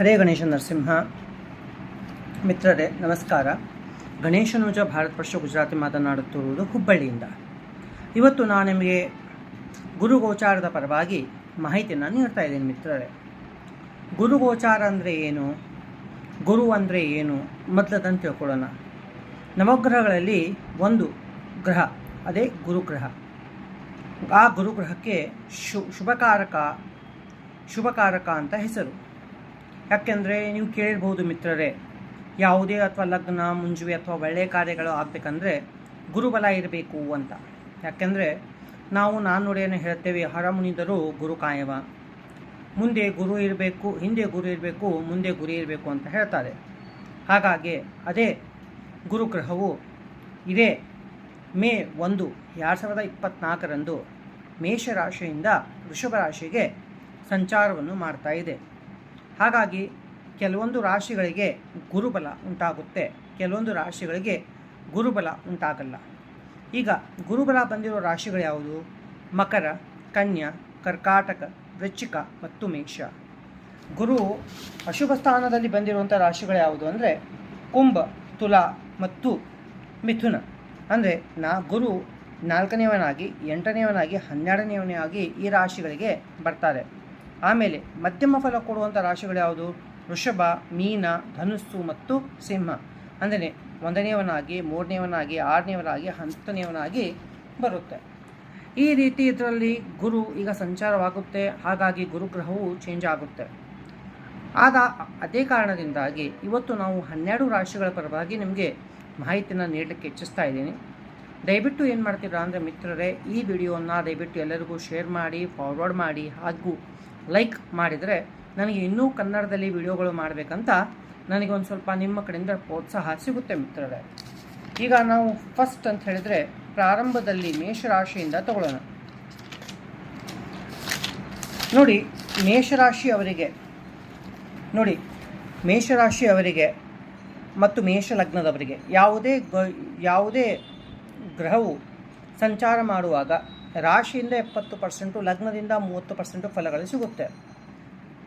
ಹರೇ ಗಣೇಶ ನರಸಿಂಹ. ಮಿತ್ರರೇ, ನಮಸ್ಕಾರ. ಗಣೇಶನುಜ ಭಾರತ ವರ್ಷ ಗುಜರಾತಿ ಮಾತನಾಡುತ್ತಿರುವುದು ಹುಬ್ಬಳ್ಳಿಯಿಂದ. ಇವತ್ತು ನಾನು ನಿಮಗೆ ಗುರು ಗೋಚಾರದ ಪರವಾಗಿ ಮಾಹಿತಿಯನ್ನು ನೀಡ್ತಾ ಇದ್ದೀನಿ ಮಿತ್ರರೇ. ಗುರು ಗೋಚಾರ ಅಂದರೆ ಏನು? ಗುರು ಅಂದರೆ ಏನು? ಮೊದಲದಂತ ತಿಳ್ಕೊಳ್ಳೋಣ. ನವಗ್ರಹಗಳಲ್ಲಿ ಒಂದು ಗ್ರಹ, ಅದೇ ಗುರುಗ್ರಹ. ಆ ಗುರುಗ್ರಹಕ್ಕೆ ಶು, ಶುಭಕಾರಕ ಶುಭಕಾರಕ ಅಂತ ಹೆಸರು. ಯಾಕೆಂದರೆ ನೀವು ಕೇಳಿರ್ಬೋದು ಮಿತ್ರರೇ, ಯಾವುದೇ ಅಥವಾ ಲಗ್ನ, ಮುಂಜುವೆ ಅಥವಾ ಒಳ್ಳೆಯ ಕಾರ್ಯಗಳು ಆಗಬೇಕಂದ್ರೆ ಗುರುಬಲ ಇರಬೇಕು ಅಂತ. ಯಾಕೆಂದರೆ ನಾವು ನಾಣ್ಣುಡಿಯನ್ನು ಹೇಳ್ತೇವೆ, ಹರಮುನಿದರು ಗುರು ಕಾಯವ. ಮುಂದೆ ಗುರು ಇರಬೇಕು, ಹಿಂದೆ ಗುರು ಇರಬೇಕು, ಮುಂದೆ ಗುರಿ ಇರಬೇಕು ಅಂತ ಹೇಳ್ತಾರೆ. ಹಾಗಾಗಿ ಅದೇ ಗುರುಗ್ರಹವು ಇದೇ ಮೇ ಒಂದು, ಎರಡು ಸಾವಿರದ ಇಪ್ಪತ್ತ್ನಾಲ್ಕರಂದು ಮೇಷರಾಶಿಯಿಂದ ವೃಷಭ ರಾಶಿಗೆ ಸಂಚಾರವನ್ನು ಮಾಡ್ತಾ ಇದೆ. ಹಾಗಾಗಿ ಕೆಲವೊಂದು ರಾಶಿಗಳಿಗೆ ಗುರುಬಲ ಉಂಟಾಗುತ್ತೆ. ಕೆಲವೊಂದು ರಾಶಿಗಳಿಗೆ ಗುರುಬಲ ಉಂಟಾಗಲ್ಲ. ಈಗ ಗುರುಬಲ ಬಂದಿರೋ ರಾಶಿಗಳು ಯಾವುದು? ಮಕರ, ಕನ್ಯಾ, ಕರ್ಕಾಟಕ, ವೃಶ್ಚಿಕ ಮತ್ತು ಮೇಷ. ಗುರು ಅಶುಭ ಸ್ಥಾನದಲ್ಲಿ ಬಂದಿರುವಂಥ ರಾಶಿಗಳು ಯಾವುದು ಅಂದರೆ ಕುಂಭ, ತುಲಾ ಮತ್ತು ಮಿಥುನ. ಅಂದರೆ ನಾ ಗುರು ನಾಲ್ಕನೇವನಾಗಿ ಎಂಟನೇವನಾಗಿ ಹನ್ನೆರಡನೇವನಾಗಿ ಈ ರಾಶಿಗಳಿಗೆ ಬರ್ತಾರೆ. ಆಮೇಲೆ ಮಧ್ಯಮ ಫಲ ಕೊಡುವಂಥ ರಾಶಿಗಳು ಯಾವುದು? ವೃಷಭ, ಮೀನ, ಧನುಸ್ಸು ಮತ್ತು ಸಿಂಹ. ಅಂದರೆ ಒಂದನೆಯವನಾಗಿ, ಮೂರನೆಯವನಾಗಿ ಆರನೇವನಾಗಿ ಹಂತನೆಯವನಾಗಿ ಬರುತ್ತೆ. ಈ ರೀತಿ ಇದರಲ್ಲಿ ಗುರು ಈಗ ಸಂಚಾರವಾಗುತ್ತೆ. ಹಾಗಾಗಿ ಗುರುಗ್ರಹವು ಚೇಂಜ್ ಆಗುತ್ತೆ. ಆದ ಅದೇ ಕಾರಣದಿಂದಾಗಿ ಇವತ್ತು ನಾವು ಹನ್ನೆರಡು ರಾಶಿಗಳ ಪರವಾಗಿ ನಿಮಗೆ ಮಾಹಿತಿಯನ್ನು ನೀಡಲಿಕ್ಕೆ ಇಚ್ಛಿಸ್ತಾ ಇದ್ದೀನಿ. ದಯವಿಟ್ಟು ಏನು ಮಾಡ್ತೀರಾ ಅಂದರೆ ಮಿತ್ರರೇ, ಈ ವಿಡಿಯೋನ ದಯವಿಟ್ಟು ಎಲ್ಲರಿಗೂ ಶೇರ್ ಮಾಡಿ ಫಾರ್ವರ್ಡ್ ಮಾಡಿ ಹಾಗೂ ಲೈಕ್ ಮಾಡಿದರೆ ನನಗೆ ಇನ್ನೂ ಕನ್ನಡದಲ್ಲಿ ವಿಡಿಯೋಗಳು ಮಾಡಬೇಕಂತ ನನಗೆ ಒಂದು ಸ್ವಲ್ಪ ನಿಮ್ಮ ಕಡೆಯಿಂದ ಪ್ರೋತ್ಸಾಹ ಸಿಗುತ್ತೆ ಮಿತ್ರರೇ. ಈಗ ನಾವು ಫಸ್ಟ್ ಅಂತ ಹೇಳಿದರೆ ಪ್ರಾರಂಭದಲ್ಲಿ ಮೇಷರಾಶಿಯಿಂದ ತಗೊಳ್ಳೋಣ. ನೋಡಿ, ಮೇಷರಾಶಿ ಅವರಿಗೆ, ನೋಡಿ, ಮೇಷರಾಶಿ ಅವರಿಗೆ ಮತ್ತು ಮೇಷ ಲಗ್ನದವರಿಗೆ ಯಾವುದೇ ಗ, ಯಾವುದೇ ಗ್ರಹವು ಸಂಚಾರ ಮಾಡುವಾಗ ರಾಶಿಯಿಂದ ಎಪ್ಪತ್ತು ಪರ್ಸೆಂಟು ಲಗ್ನದಿಂದ ಮೂವತ್ತು ಪರ್ಸೆಂಟು ಫಲಗಳು ಸಿಗುತ್ತೆ.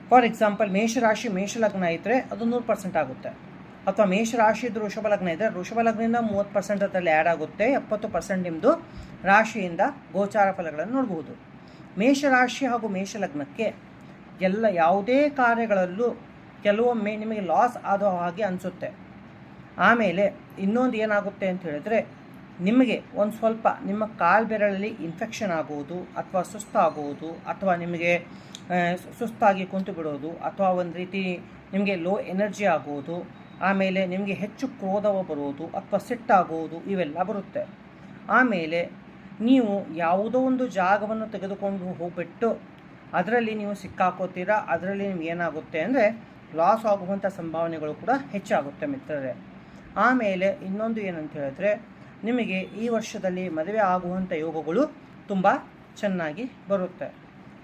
ಫಾರ್ ಎಕ್ಸಾಂಪಲ್ ಮೇಷರಾಶಿ, ಮೇಷಲಗ್ನ ಇದ್ದರೆ ಅದು ನೂರು ಪರ್ಸೆಂಟ್ ಆಗುತ್ತೆ. ಅಥವಾ ಮೇಷರಾಶಿ ಇದ್ದರೆ ವೃಷಭ ಲಗ್ನ ಇದ್ದರೆ ವೃಷಭ ಲಗ್ನದಿಂದ ಮೂವತ್ತು ಪರ್ಸೆಂಟ್ ಅದರಲ್ಲಿ ಆ್ಯಡ್ ಆಗುತ್ತೆ, ಎಪ್ಪತ್ತು ಪರ್ಸೆಂಟ್ ನಿಮ್ಮದು ರಾಶಿಯಿಂದ ಗೋಚಾರ ಫಲಗಳನ್ನು ನೋಡಬಹುದು ಮೇಷರಾಶಿ ಹಾಗೂ ಮೇಷಲಗ್ನಕ್ಕೆ ಎಲ್ಲ ಯಾವುದೇ ಕಾರ್ಯಗಳಲ್ಲೂ ಕೆಲವೊಮ್ಮೆ ನಿಮಗೆ ಲಾಸ್ ಆದ ಹಾಗೆ ಅನಿಸುತ್ತೆ. ಆಮೇಲೆ ಇನ್ನೊಂದು ಏನಾಗುತ್ತೆ ಅಂತ ಹೇಳಿದ್ರೆ ನಿಮಗೆ ಒಂದು ಸ್ವಲ್ಪ ನಿಮ್ಮ ಕಾಲು ಬೆರಳಲ್ಲಿ ಇನ್ಫೆಕ್ಷನ್ ಆಗುವುದು ಅಥವಾ ಸುಸ್ತಾಗುವುದು ಅಥವಾ ನಿಮಗೆ ಸುಸ್ತಾಗಿ ಕುಂತು ಬಿಡೋದು ಅಥವಾ ಒಂದು ರೀತಿ ನಿಮಗೆ ಲೋ ಎನರ್ಜಿ ಆಗುವುದು ಆಮೇಲೆ ನಿಮಗೆ ಹೆಚ್ಚು ಕ್ರೋಧವ ಬರುವುದು ಅಥವಾ ಸಿಟ್ಟಾಗುವುದು ಇವೆಲ್ಲ ಬರುತ್ತೆ. ಆಮೇಲೆ ನೀವು ಯಾವುದೋ ಒಂದು ಜಾಗವನ್ನು ತೆಗೆದುಕೊಂಡು ಹೋಗ್ಬಿಟ್ಟು ಅದರಲ್ಲಿ ನೀವು ಸಿಕ್ಕಾಕೋತೀರಾ, ಅದರಲ್ಲಿ ನಿಮ್ಗೆ ಏನಾಗುತ್ತೆ ಅಂದರೆ ಲಾಸ್ ಆಗುವಂಥ ಸಂಭಾವನೆಗಳು ಕೂಡ ಹೆಚ್ಚಾಗುತ್ತೆ ಮಿತ್ರರೇ. ಆಮೇಲೆ ಇನ್ನೊಂದು ಏನಂತ ಹೇಳಿದ್ರೆ ನಿಮಗೆ ಈ ವರ್ಷದಲ್ಲಿ ಮದುವೆ ಆಗುವಂಥ ಯೋಗಗಳು ತುಂಬ ಚೆನ್ನಾಗಿ ಬರುತ್ತೆ.